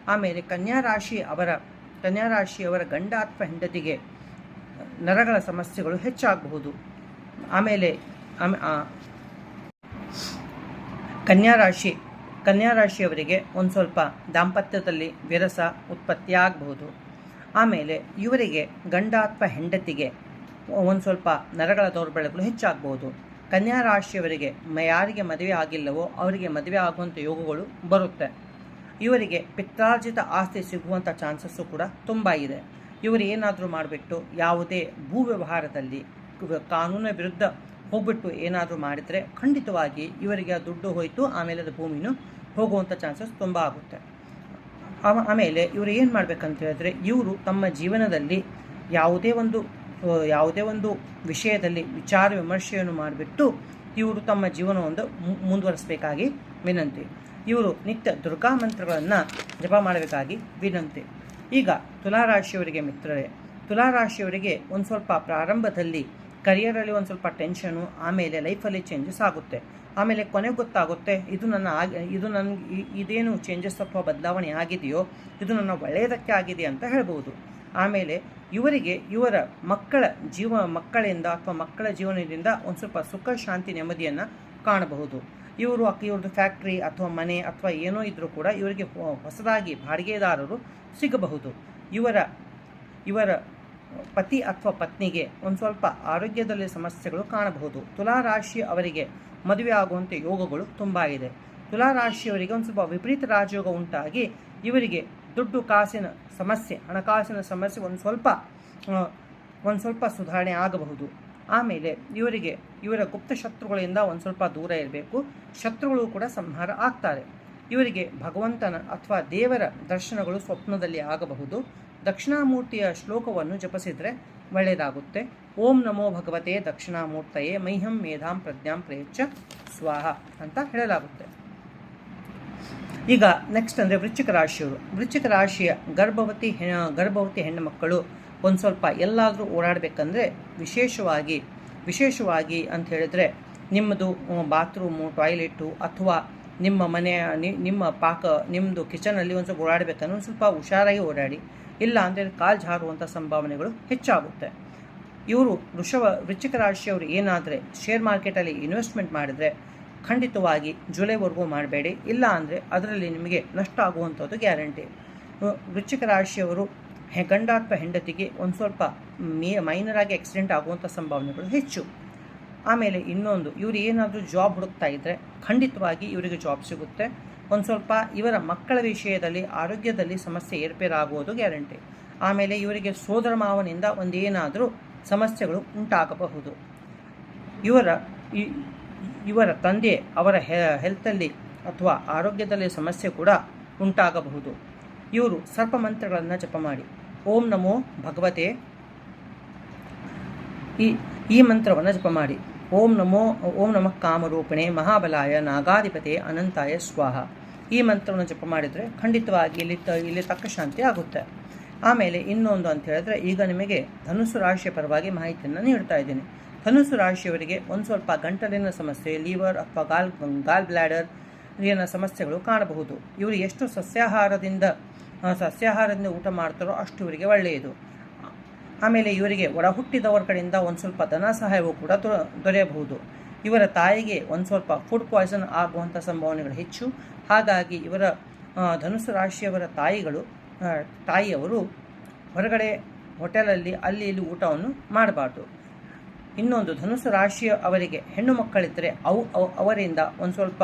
ಆಮೇಲೆ ಕನ್ಯಾ ರಾಶಿ ಅವರ, ಕನ್ಯಾ ರಾಶಿಯವರ ಗಂಡ ಅಥವಾ ಹೆಂಡತಿಗೆ ನರಗಳ ಸಮಸ್ಯೆಗಳು ಹೆಚ್ಚಾಗಬಹುದು. ಆಮೇಲೆ ಕನ್ಯಾ ರಾಶಿ, ಕನ್ಯಾ ರಾಶಿಯವರಿಗೆ ಒಂದು ಸ್ವಲ್ಪ ದಾಂಪತ್ಯದಲ್ಲಿ ವಿರಸ ಉತ್ಪತ್ತಿಯಾಗಬಹುದು. ಆಮೇಲೆ ಇವರಿಗೆ ಗಂಡ ಅಥವಾ ಹೆಂಡತಿಗೆ ಒಂದು ಸ್ವಲ್ಪ ನರಗಳ ದೌರ್ಬಲ್ಯಗಳು ಹೆಚ್ಚಾಗಬಹುದು. ಕನ್ಯಾ ರಾಶಿಯವರಿಗೆ ಯಾರಿಗೆ ಮದುವೆ ಆಗಿಲ್ಲವೋ ಅವರಿಗೆ ಮದುವೆ ಆಗುವಂಥ ಯೋಗಗಳು ಬರುತ್ತೆ. ಇವರಿಗೆ ಪಿತ್ರಾರ್ಜಿತ ಆಸ್ತಿ ಸಿಗುವಂಥ ಚಾನ್ಸಸ್ಸು ಕೂಡ ತುಂಬ ಇದೆ. ಇವರು ಏನಾದರೂ ಮಾಡಿಬಿಟ್ಟು ಯಾವುದೇ ಭೂ ವ್ಯವಹಾರದಲ್ಲಿ ಕಾನೂನ ಕಾನೂನಿನ ವಿರುದ್ಧ ಹೋಗ್ಬಿಟ್ಟು ಏನಾದರೂ ಮಾಡಿದರೆ ಖಂಡಿತವಾಗಿ ಇವರಿಗೆ ಆ ದುಡ್ಡು ಹೋಯಿತು, ಆಮೇಲೆ ಅದು ಭೂಮಿನೂ ಹೋಗುವಂಥ ಚಾನ್ಸಸ್ ತುಂಬ ಆಗುತ್ತೆ. ಆಮೇಲೆ ಇವರು ಏನು ಮಾಡ್ಬೇಕಂತ ಹೇಳಿದ್ರೆ, ಇವರು ತಮ್ಮ ಜೀವನದಲ್ಲಿ ಯಾವುದೇ ಒಂದು ಯಾವುದೇ ಒಂದು ವಿಷಯದಲ್ಲಿ ವಿಚಾರ ವಿಮರ್ಶೆಯನ್ನು ಮಾಡಿಬಿಟ್ಟು ಇವರು ತಮ್ಮ ಜೀವನವನ್ನು ಮುಂದುವರಿಸಬೇಕಾಗಿ ವಿನಂತಿ. ಇವರು ನಿತ್ಯ ದುರ್ಗಾ ಮಂತ್ರಗಳನ್ನು ಜಪ ಮಾಡಬೇಕಾಗಿ ವಿನಂತಿ. ಈಗ ತುಲಾರಾಶಿಯವರಿಗೆ ಮಿತ್ರರೇ, ತುಲಾರಾಶಿಯವರಿಗೆ ಒಂದು ಸ್ವಲ್ಪ ಪ್ರಾರಂಭದಲ್ಲಿ ಕರಿಯರಲ್ಲಿ ಒಂದು ಸ್ವಲ್ಪ ಟೆನ್ಷನು ಆಮೇಲೆ ಲೈಫಲ್ಲಿ ಚೇಂಜಸ್ ಆಗುತ್ತೆ. ಆಮೇಲೆ ಕೊನೆಗೆ ಗೊತ್ತಾಗುತ್ತೆ, ಇದು ನನ್ನ ಆಗಿ, ಇದು ನನ್ನ ಇದೇನು ಚೇಂಜಸ್ ಅಥವಾ ಬದಲಾವಣೆ ಆಗಿದೆಯೋ, ಇದು ನನ್ನ ಒಳ್ಳೆಯದಕ್ಕೆ ಆಗಿದೆ ಅಂತ ಹೇಳ್ಬೋದು. ಆಮೇಲೆ ಇವರಿಗೆ, ಇವರ ಮಕ್ಕಳ ಜೀವ, ಮಕ್ಕಳಿಂದ ಅಥವಾ ಮಕ್ಕಳ ಜೀವನದಿಂದ ಒಂದು ಸ್ವಲ್ಪ ಸುಖ, ಶಾಂತಿ, ನೆಮ್ಮದಿಯನ್ನು ಕಾಣಬಹುದು. ಇವರು ಅಕ್ಕ ಇವ್ರದ್ದು ಫ್ಯಾಕ್ಟ್ರಿ ಅಥವಾ ಮನೆ ಅಥವಾ ಏನೋ ಇದ್ದರೂ ಕೂಡ ಇವರಿಗೆ ಹೊಸದಾಗಿ ಬಾಡಿಗೆದಾರರು ಸಿಗಬಹುದು. ಇವರ ಇವರ ಪತಿ ಅಥವಾ ಪತ್ನಿಗೆ ಒಂದು ಸ್ವಲ್ಪ ಆರೋಗ್ಯದಲ್ಲಿ ಸಮಸ್ಯೆಗಳು ಕಾಣಬಹುದು. ತುಲಾರಾಶಿ ಅವರಿಗೆ ಮದುವೆ ಆಗುವಂಥ ಯೋಗಗಳು ತುಂಬ ಇದೆ. ತುಲಾರಾಶಿಯವರಿಗೆ ಒಂದು ಸ್ವಲ್ಪ ವಿಪರೀತ ರಾಜಯೋಗ ಉಂಟಾಗಿ ಇವರಿಗೆ ದುಡ್ಡು, ಕಾಸಿನ ಸಮಸ್ಯೆ, ಹಣಕಾಸಿನ ಸಮಸ್ಯೆ ಒಂದು ಸ್ವಲ್ಪ ಒಂದು ಸ್ವಲ್ಪ ಸುಧಾರಣೆ ಆಗಬಹುದು. ಆಮೇಲೆ ಇವರಿಗೆ, ಇವರ ಗುಪ್ತ ಶತ್ರುಗಳಿಂದ ಒಂದು ಸ್ವಲ್ಪ ದೂರ ಇರಬೇಕು. ಶತ್ರುಗಳು ಕೂಡ ಸಂಹಾರ ಆಗ್ತಾರೆ. ಇವರಿಗೆ ಭಗವಂತನ ಅಥವಾ ದೇವರ ದರ್ಶನಗಳು ಸ್ವಪ್ನದಲ್ಲಿ ಆಗಬಹುದು. ದಕ್ಷಿಣಾಮೂರ್ತಿಯ ಶ್ಲೋಕವನ್ನು ಜಪಿಸಿದರೆ ಒಳ್ಳೆಯದಾಗುತ್ತೆ. ಓಂ ನಮೋ ಭಗವತೆ ದಕ್ಷಿಣಾಮೂರ್ತಯೇ ಮೈಹಂ ಮೇಧಾಂ ಪ್ರಜ್ಞಾಂ ಪ್ರಯಚ್ಛ ಸ್ವಾಹ ಅಂತ ಹೇಳಲಾಗುತ್ತೆ. ಈಗ ನೆಕ್ಸ್ಟ್ ಅಂದರೆ ವೃಶ್ಚಿಕ ರಾಶಿಯವರು. ವೃಶ್ಚಿಕ ರಾಶಿಯ ಗರ್ಭವತಿ ಗರ್ಭವತಿ ಹೆಣ್ಣುಮಕ್ಕಳು ಒಂದು ಸ್ವಲ್ಪ ಎಲ್ಲಾದರೂ ಓಡಾಡಬೇಕಂದ್ರೆ ವಿಶೇಷವಾಗಿ ವಿಶೇಷವಾಗಿ ಅಂತ ಹೇಳಿದ್ರೆ ನಿಮ್ಮದು ಬಾತ್ರೂಮು ಟಾಯ್ಲೆಟು ಅಥವಾ ನಿಮ್ಮ ಮನೆಯ ನಿಮ್ಮ ಪಾಕ ನಿಮ್ಮದು ಕಿಚನಲ್ಲಿ ಒಂದು ಸ್ವಲ್ಪ ಓಡಾಡಬೇಕಂದ್ರೆ ಒಂದು ಸ್ವಲ್ಪ ಹುಷಾರಾಗಿ ಓಡಾಡಿ. ಇಲ್ಲ ಅಂದರೆ ಕಾಲು ಜಾರುವಂಥ ಸಂಭಾವನೆಗಳು ಹೆಚ್ಚಾಗುತ್ತೆ. ಇವರು ವೃಷಭ, ವೃಶ್ಚಿಕ ರಾಶಿಯವರು ಏನಾದರೆ ಶೇರ್ ಮಾರ್ಕೆಟಲ್ಲಿ ಇನ್ವೆಸ್ಟ್ಮೆಂಟ್ ಮಾಡಿದರೆ ಖಂಡಿತವಾಗಿ ಜುಲೈವರೆಗೂ ಮಾಡಬೇಡಿ. ಇಲ್ಲ ಅಂದರೆ ಅದರಲ್ಲಿ ನಿಮಗೆ ನಷ್ಟ ಆಗುವಂಥದ್ದು ಗ್ಯಾರಂಟಿ ವೃಶ್ಚಿಕ ರಾಶಿಯವರು ಗಂಡ ಅಥವಾ ಹೆಂಡತಿಗೆ ಒಂದು ಸ್ವಲ್ಪ ಮೇ ಮೈನರಾಗಿ ಆಕ್ಸಿಡೆಂಟ್ ಆಗುವಂಥ ಸಂಭಾವನೆಗಳು ಹೆಚ್ಚು. ಆಮೇಲೆ ಇನ್ನೊಂದು, ಇವರು ಏನಾದರೂ ಜಾಬ್ ಹುಡುಕ್ತಾ ಇದ್ದರೆ ಖಂಡಿತವಾಗಿ ಇವರಿಗೆ ಜಾಬ್ ಸಿಗುತ್ತೆ. ಒಂದು ಸ್ವಲ್ಪ ಇವರ ಮಕ್ಕಳ ವಿಷಯದಲ್ಲಿ, ಆರೋಗ್ಯದಲ್ಲಿ ಸಮಸ್ಯೆ ಏರ್ಪೇರಾಗುವುದು ಗ್ಯಾರಂಟಿ ಆಮೇಲೆ ಇವರಿಗೆ ಸೋದರ ಮಾವನಿಂದ ಒಂದೇನಾದರೂ ಸಮಸ್ಯೆಗಳು ಉಂಟಾಗಬಹುದು. ಇವರ ಇವರ ತಂದೆ ಅವರ ಹೆ ಹೆಲ್ತಲ್ಲಿ ಅಥವಾ ಆರೋಗ್ಯದಲ್ಲಿ ಸಮಸ್ಯೆ ಕೂಡ ಉಂಟಾಗಬಹುದು. ಇವರು ಸರ್ಪ ಮಂತ್ರಗಳನ್ನು ಜಪ ಮಾಡಿ. ಓಂ ನಮೋ ಭಗವತೆ. ಈ ಈ ಮಂತ್ರವನ್ನು ಜಪ ಮಾಡಿ. ಓಂ ನಮೋ, ಓಂ ನಮಃ ಕಾಮರೂಪಿಣೆ ಮಹಾಬಲಾಯ ನಾಗಾಧಿಪತಿ ಅನಂತಾಯ ಸ್ವಾಹ. ಈ ಮಂತ್ರವನ್ನು ಜಪ ಮಾಡಿದರೆ ಖಂಡಿತವಾಗಿ ಇಲ್ಲಿ ತ, ಇಲ್ಲಿ ತಕ್ಕ ಶಾಂತಿ ಆಗುತ್ತೆ. ಆಮೇಲೆ ಇನ್ನೊಂದು ಅಂತ ಹೇಳಿದ್ರೆ ಈಗ ನಿಮಗೆ ಧನುಸು ರಾಶಿಯ ಪರವಾಗಿ ಮಾಹಿತಿಯನ್ನು ನೀಡ್ತಾ ಇದ್ದೀನಿ. ಧನುಸು ರಾಶಿಯವರಿಗೆ ಒಂದು ಸ್ವಲ್ಪ ಗಂಟಲಿನ ಸಮಸ್ಯೆ, ಲಿವರ್ ಅಥವಾ ಗಾಲ್ ಗಾಲ್ ಬ್ಲ್ಯಾಡರ್ ಏನ ಸಮಸ್ಯೆಗಳು ಕಾಣಬಹುದು. ಇವರು ಎಷ್ಟು ಸಸ್ಯಾಹಾರದಿಂದ ಸಸ್ಯಾಹಾರದಿಂದ ಊಟ ಮಾಡ್ತಾರೋ ಅಷ್ಟು ಇವರಿಗೆ ಒಳ್ಳೆಯದು. ಆಮೇಲೆ ಇವರಿಗೆ ಒಡ ಹುಟ್ಟಿದವರ ಕಡೆಯಿಂದ ಒಂದು ಸ್ವಲ್ಪ ಧನ ಸಹಾಯವೂ ಕೂಡ ದೊರೆಯಬಹುದು. ಇವರ ತಾಯಿಗೆ ಒಂದು ಸ್ವಲ್ಪ ಫುಡ್ ಪಾಯ್ಸನ್ ಆಗುವಂಥ ಸಂಭಾವನೆಗಳು ಹೆಚ್ಚು. ಹಾಗಾಗಿ ಇವರ ಧನುಸು ರಾಶಿಯವರ ತಾಯಿಗಳು ತಾಯಿಯವರು ಹೊರಗಡೆ ಹೋಟೆಲಲ್ಲಿ, ಅಲ್ಲಿ ಇಲ್ಲಿ ಊಟವನ್ನು ಮಾಡಬಾರ್ದು. ಇನ್ನೊಂದು, ಧನುಸು ರಾಶಿಯ ಅವರಿಗೆ ಹೆಣ್ಣು ಮಕ್ಕಳಿದ್ದರೆ ಅವ- ಅವರಿಂದ ಒಂದು ಸ್ವಲ್ಪ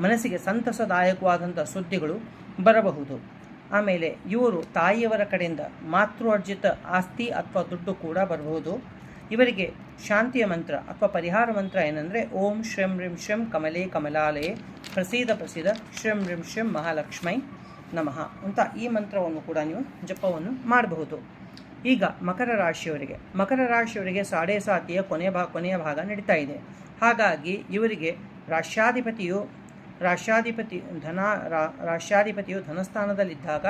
ಮನಸ್ಸಿಗೆ ಸಂತಸದಾಯಕವಾದಂಥ ಸುದ್ದಿಗಳು ಬರಬಹುದು. ಆಮೇಲೆ ಇವರು ತಾಯಿಯವರ ಕಡೆಯಿಂದ ಮಾತೃ ಅರ್ಜಿತ ಆಸ್ತಿ ಅಥವಾ ದುಡ್ಡು ಕೂಡ ಬರಬಹುದು ಇವರಿಗೆ ಶಾಂತಿಯ ಮಂತ್ರ ಅಥವಾ ಪರಿಹಾರ ಮಂತ್ರ ಏನಂದರೆ ಓಂ ಶ್ರೀಂ ರಿಂ ಶ್ರೀಂ ಕಮಲೆ ಕಮಲಾಲಯೇ ಪ್ರಸೀದ ಪ್ರಸೀದ ಶ್ರೀಂ ರಿಂ ಶ್ರೀಂ ಮಹಾಲಕ್ಷ್ಮೈ ನಮಃ ಅಂತ ಈ ಮಂತ್ರವನ್ನು ಕೂಡ ನೀವು ಜಪವನ್ನು ಮಾಡಬಹುದು. ಈಗ ಮಕರ ರಾಶಿಯವರಿಗೆ ಮಕರ ರಾಶಿಯವರಿಗೆ ಸಾಡೆ ಸಾತಿಯ ಕೊನೆಯ ಭಾಗ ಕೊನೆಯ ಭಾಗ ನಡೀತಾ ಇದೆ. ಹಾಗಾಗಿ ಇವರಿಗೆ ರಾಷ್ಟ್ರಾಧಿಪತಿಯು ರಾಷ್ಟ್ರಾಧಿಪತಿ ಧನ, ರಾ- ರಾಷ್ಟ್ರಾಧಿಪತಿಯು ಧನಸ್ಥಾನದಲ್ಲಿದ್ದಾಗ,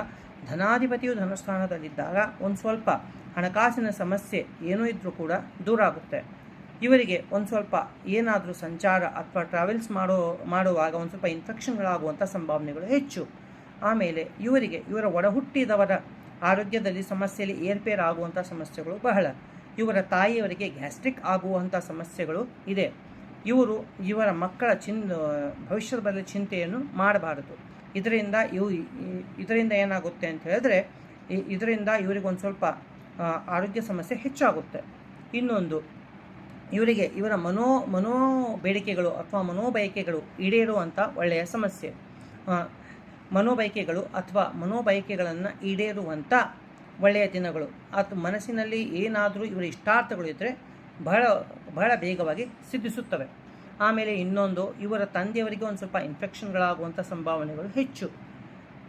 ಧನಾಧಿಪತಿಯು ಧನಸ್ಥಾನದಲ್ಲಿದ್ದಾಗ ಒಂದು ಸ್ವಲ್ಪ ಹಣಕಾಸಿನ ಸಮಸ್ಯೆ ಏನೂ ಇದ್ದರೂ ಕೂಡ ದೂರ ಆಗುತ್ತೆ. ಇವರಿಗೆ ಒಂದು ಸ್ವಲ್ಪ ಏನಾದರೂ ಸಂಚಾರ ಅಥವಾ ಟ್ರಾವೆಲ್ಸ್ ಮಾಡೋ, ಮಾಡುವಾಗ ಒಂದು ಸ್ವಲ್ಪ ಇನ್ಫೆಕ್ಷನ್ಗಳಾಗುವಂಥ ಸಂಭಾವನೆಗಳು ಹೆಚ್ಚು. ಆಮೇಲೆ ಇವರಿಗೆ, ಇವರ ಒಡಹುಟ್ಟಿದವರ ಆರೋಗ್ಯದಲ್ಲಿ ಸಮಸ್ಯೆಯಲ್ಲಿ ಏರ್ಪೇರಾಗುವಂಥ ಸಮಸ್ಯೆಗಳು ಬಹಳ. ಇವರ ತಾಯಿಯವರಿಗೆ ಗ್ಯಾಸ್ಟ್ರಿಕ್ ಆಗುವಂಥ ಸಮಸ್ಯೆಗಳು ಇದೆ. ಇವರು ಇವರ ಮಕ್ಕಳ ಚಿನ್, ಭವಿಷ್ಯದ ಬಗ್ಗೆ ಚಿಂತೆಯನ್ನು ಮಾಡಬಾರದು. ಇದರಿಂದ ಇವು, ಇದರಿಂದ ಏನಾಗುತ್ತೆ ಅಂತ ಹೇಳಿದ್ರೆ ಇದರಿಂದ ಇವರಿಗೊಂದು ಸ್ವಲ್ಪ ಆರೋಗ್ಯ ಸಮಸ್ಯೆ ಹೆಚ್ಚಾಗುತ್ತೆ. ಇನ್ನೊಂದು, ಇವರಿಗೆ ಇವರ ಮನೋ ಮನೋ ಬೇಡಿಕೆಗಳು ಅಥವಾ ಮನೋಬಯಕೆಗಳು ಈಡೇರುವಂಥ ಒಳ್ಳೆಯ ಸಮಸ್ಯೆ. ಮನೋಬಯಕೆಗಳು ಅಥವಾ ಮನೋಬಯಕೆಗಳನ್ನು ಈಡೇರುವಂಥ ಒಳ್ಳೆಯ ದಿನಗಳು. ಅಥವಾ ಮನಸ್ಸಿನಲ್ಲಿ ಏನಾದರೂ ಇವರ ಇಷ್ಟಾರ್ಥಗಳು ಇದ್ದರೆ ಬಹಳ ಬಹಳ ಬೇಗವಾಗಿ ಸಿದ್ಧಿಸುತ್ತವೆ. ಆಮೇಲೆ ಇನ್ನೊಂದು, ಇವರ ತಂದೆಯವರಿಗೆ ಒಂದು ಸ್ವಲ್ಪ ಇನ್ಫೆಕ್ಷನ್ಗಳಾಗುವಂಥ ಸಂಭಾವನೆಗಳು ಹೆಚ್ಚು.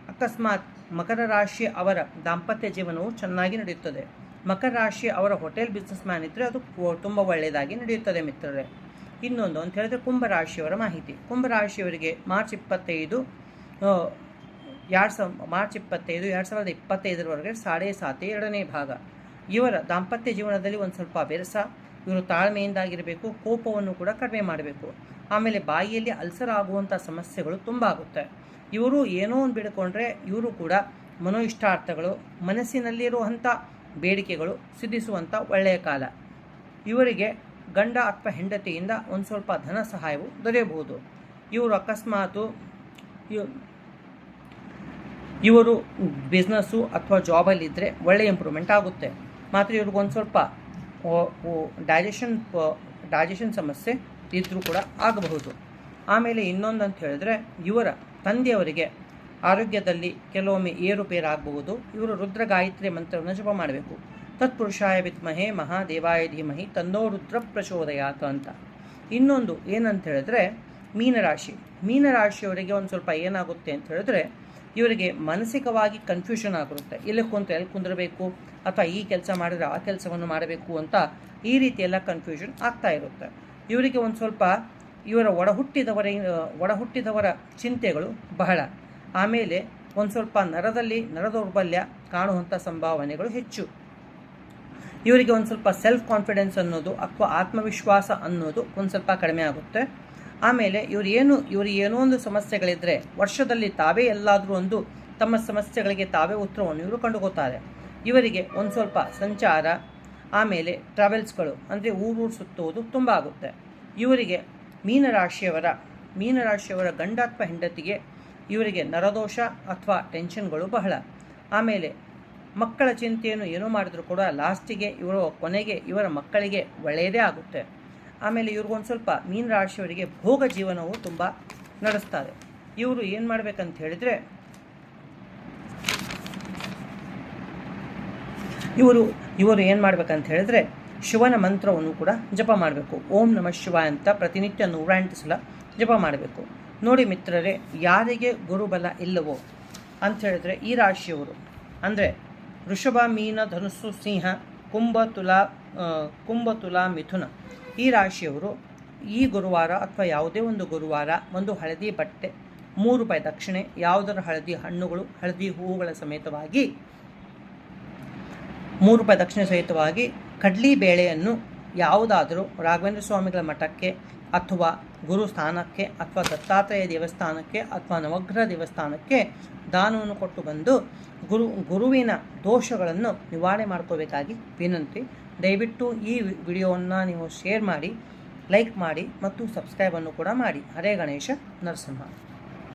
ಅಕಸ್ಮಾತ್ ಮಕರ ರಾಶಿ ಅವರ ದಾಂಪತ್ಯ ಜೀವನವು ಚೆನ್ನಾಗಿ ನಡೆಯುತ್ತದೆ. ಮಕರ ರಾಶಿ ಅವರ ಹೋಟೆಲ್ ಬಿಸ್ನೆಸ್ ಮ್ಯಾನ್ ಇದ್ದರೆ ಅದು ತುಂಬ ಒಳ್ಳೆಯದಾಗಿ ನಡೆಯುತ್ತದೆ ಮಿತ್ರರೇ. ಇನ್ನೊಂದು ಅಂತ ಹೇಳಿದ್ರೆ ಕುಂಭರಾಶಿಯವರ ಮಾಹಿತಿ. ಕುಂಭರಾಶಿಯವರಿಗೆ ಮಾರ್ಚ್ ಇಪ್ಪತ್ತೈದು ಎರಡು ಸಾವಿರ, ಮಾರ್ಚ್ ಇಪ್ಪತ್ತೈದು, ಎರಡು ಸಾವಿರದ ಇಪ್ಪತ್ತೈದರವರೆಗೆ ಸಾಡೆ ಸಾತಿ ಎರಡನೇ ಭಾಗ. ಇವರ ದಾಂಪತ್ಯ ಜೀವನದಲ್ಲಿ ಒಂದು ಸ್ವಲ್ಪ ಬೆರಸ ಇವರು ತಾಳ್ಮೆಯಿಂದಾಗಿರಬೇಕು, ಕೋಪವನ್ನು ಕೂಡ ಕಡಿಮೆ ಮಾಡಬೇಕು. ಆಮೇಲೆ ಬಾಯಿಯಲ್ಲಿ ಅಲ್ಸರ್ ಆಗುವಂಥ ಸಮಸ್ಯೆಗಳು ತುಂಬ ಆಗುತ್ತೆ. ಇವರು ಏನೋ ಒಂದು ಬಿಡ್ಕೊಂಡ್ರೆ ಇವರು ಕೂಡ ಮನೋ ಇಷ್ಟಾರ್ಥಗಳು ಮನಸ್ಸಿನಲ್ಲಿರುವಂಥ ಬೇಡಿಕೆಗಳು ಸಿದ್ಧಿಸುವಂಥ ಒಳ್ಳೆಯ ಕಾಲ. ಇವರಿಗೆ ಗಂಡ ಅಥವಾ ಹೆಂಡತಿಯಿಂದ ಒಂದು ಸ್ವಲ್ಪ ಧನ ಸಹಾಯವು ದೊರೆಯಬಹುದು. ಇವರು ಅಕಸ್ಮಾತು ಇವರು ಬಿಸ್ನೆಸ್ಸು ಅಥವಾ ಜಾಬಲ್ಲಿದ್ದರೆ ಒಳ್ಳೆಯ ಇಂಪ್ರೂವ್ಮೆಂಟ್ ಆಗುತ್ತೆ. ಮಾತ್ರ ಇವ್ರಿಗೊಂದು ಸ್ವಲ್ಪ ಡೈಜೆಷನ್ ಡೈಜೆಷನ್ ಸಮಸ್ಯೆ ಇದ್ದರೂ ಕೂಡ ಆಗಬಹುದು. ಆಮೇಲೆ ಇನ್ನೊಂದು ಅಂತ ಹೇಳಿದ್ರೆ, ಇವರ ತಂದೆಯವರಿಗೆ ಆರೋಗ್ಯದಲ್ಲಿ ಕೆಲವೊಮ್ಮೆ ಏರುಪೇರಾಗಬಹುದು. ಇವರು ರುದ್ರ ಗಾಯತ್ರಿ ಮಂತ್ರವನ್ನು ಜಪ ಮಾಡಬೇಕು. ತತ್ಪುರುಷಾಯ ವಿದ್ಮಹೇ ಮಹಾದೇವಾಯ ಧೀಮಹಿ ತನ್ನೋ ರುದ್ರ ಪ್ರಚೋದಯಾತ ಅಂತ. ಇನ್ನೊಂದು ಏನಂತ ಹೇಳಿದ್ರೆ ಮೀನರಾಶಿ. ಮೀನರಾಶಿಯವರಿಗೆ ಒಂದು ಸ್ವಲ್ಪ ಏನಾಗುತ್ತೆ ಅಂತ ಹೇಳಿದ್ರೆ, ಇವರಿಗೆ ಮಾನಸಿಕವಾಗಿ ಕನ್ಫ್ಯೂಷನ್ ಆಗಿರುತ್ತೆ. ಎಲ್ಲಿ ಕುಂತ ಎಲ್ಲಿ ಕುಂದಿರಬೇಕು, ಅಥವಾ ಈ ಕೆಲಸ ಮಾಡಿದ್ರೆ ಆ ಕೆಲಸವನ್ನು ಮಾಡಬೇಕು ಅಂತ ಈ ರೀತಿ ಎಲ್ಲ ಕನ್ಫ್ಯೂಷನ್ ಆಗ್ತಾ ಇರುತ್ತೆ. ಇವರಿಗೆ ಒಂದು ಸ್ವಲ್ಪ ಇವರ ಒಡಹುಟ್ಟಿದವರ ಒಡಹುಟ್ಟಿದವರ ಚಿಂತೆಗಳು ಬಹಳ. ಆಮೇಲೆ ಒಂದು ಸ್ವಲ್ಪ ನರದಲ್ಲಿ, ನರದೌರ್ಬಲ್ಯ ಕಾಣುವಂಥ ಸಂಭಾವನೆಗಳು ಹೆಚ್ಚು. ಇವರಿಗೆ ಒಂದು ಸ್ವಲ್ಪ ಸೆಲ್ಫ್ ಕಾನ್ಫಿಡೆನ್ಸ್ ಅನ್ನೋದು, ಅಥವಾ ಆತ್ಮವಿಶ್ವಾಸ ಅನ್ನೋದು ಒಂದು ಸ್ವಲ್ಪ ಕಡಿಮೆ ಆಗುತ್ತೆ. ಆಮೇಲೆ ಇವರು ಏನು, ಇವರು ಏನೋ ಒಂದು ಸಮಸ್ಯೆಗಳಿದ್ದರೆ ವರ್ಷದಲ್ಲಿ ತಾವೇ ಎಲ್ಲಾದರೂ ಒಂದು ತಮ್ಮ ಸಮಸ್ಯೆಗಳಿಗೆ ತಾವೇ ಉತ್ತರವನ್ನು ಇವರು ಕಂಡುಕೋತಾರೆ ಇವರಿಗೆ ಒಂದು ಸ್ವಲ್ಪ ಸಂಚಾರ, ಆಮೇಲೆ ಟ್ರಾವೆಲ್ಸ್ಗಳು, ಅಂದರೆ ಊರೂರು ಸುತ್ತುವುದು ತುಂಬ ಆಗುತ್ತೆ. ಇವರಿಗೆ ಮೀನರಾಶಿಯವರ ಮೀನರಾಶಿಯವರ ಗಂಡಾತ್ಮ ಹೆಂಡತಿಗೆ ಇವರಿಗೆ ನರದೋಷ ಅಥವಾ ಟೆನ್ಷನ್ಗಳು ಬಹಳ. ಆಮೇಲೆ ಮಕ್ಕಳ ಚಿಂತೆಯನ್ನು ಏನೋ ಮಾಡಿದರೂ ಕೂಡ ಲಾಸ್ಟಿಗೆ ಇವರು ಕೊನೆಗೆ ಇವರ ಮಕ್ಕಳಿಗೆ ಒಳ್ಳೆಯದೇ ಆಗುತ್ತೆ. ಆಮೇಲೆ ಇವ್ರಿಗೊಂದು ಸ್ವಲ್ಪ ಮೀನ ರಾಶಿಯವರಿಗೆ ಭೋಗ ಜೀವನವು ತುಂಬ ನಡೆಸ್ತಾರೆ. ಇವರು ಏನು ಮಾಡಬೇಕಂತ ಹೇಳಿದರೆ, ಇವರು ಇವರು ಏನು ಮಾಡ್ಬೇಕಂತ ಹೇಳಿದ್ರೆ ಶಿವನ ಮಂತ್ರವನ್ನು ಕೂಡ ಜಪ ಮಾಡಬೇಕು. ಓಂ ನಮ ಶಿವ ಅಂತ ಪ್ರತಿನಿತ್ಯ ನೂರ ಎಂಟು ಸಲ ಜಪ ಮಾಡಬೇಕು. ನೋಡಿ ಮಿತ್ರರೇ, ಯಾರಿಗೆ ಗುರುಬಲ ಇಲ್ಲವೋ ಅಂತ ಹೇಳಿದ್ರೆ ಈ ರಾಶಿಯವರು, ಅಂದರೆ ವೃಷಭ, ಮೀನ, ಧನುಸ್ಸು, ಸಿಂಹ, ಕುಂಭ, ತುಲಾ ಕುಂಭ, ತುಲಾ, ಮಿಥುನ ಈ ರಾಶಿಯವರು ಈ ಗುರುವಾರ ಅಥವಾ ಯಾವುದೇ ಒಂದು ಗುರುವಾರ ಒಂದು ಹಳದಿ ಬಟ್ಟೆ, ಮೂರು ರೂಪಾಯಿ ದಕ್ಷಿಣೆ, ಯಾವುದರ ಹಳದಿ ಹಣ್ಣುಗಳು, ಹಳದಿ ಹೂವುಗಳ ಸಮೇತವಾಗಿ ಮೂರು ರೂಪಾಯಿ ದಕ್ಷಿಣೆ ಸಹಿತವಾಗಿ ಕಡ್ಲಿ ಬೇಳೆಯನ್ನು ಯಾವುದಾದರೂ ರಾಘವೇಂದ್ರ ಸ್ವಾಮಿಗಳ ಮಠಕ್ಕೆ ಅಥವಾ ಗುರು ಸ್ಥಾನಕ್ಕೆ ಅಥವಾ ದತ್ತಾತ್ರೇಯ ದೇವಸ್ಥಾನಕ್ಕೆ ಅಥವಾ ನವಗ್ರಹ ದೇವಸ್ಥಾನಕ್ಕೆ ದಾನವನ್ನು ಕೊಟ್ಟು ಬಂದು ಗುರು, ಗುರುವಿನ ದೋಷಗಳನ್ನು ನಿವಾರಣೆ ಮಾಡ್ಕೋಬೇಕಾಗಿ ವಿನಂತಿ. ದಯವಿಟ್ಟು ಈ ವಿಡಿಯೋವನ್ನು ನೀವು ಶೇರ್ ಮಾಡಿ ಲೈಕ್ ಮಾಡಿ ಮತ್ತು ಸಬ್ಸ್ಕ್ರೈಬನ್ನು ಕೂಡ ಮಾಡಿ. ಹರೇ ಗಣೇಶ, ನರಸಿಂಹ.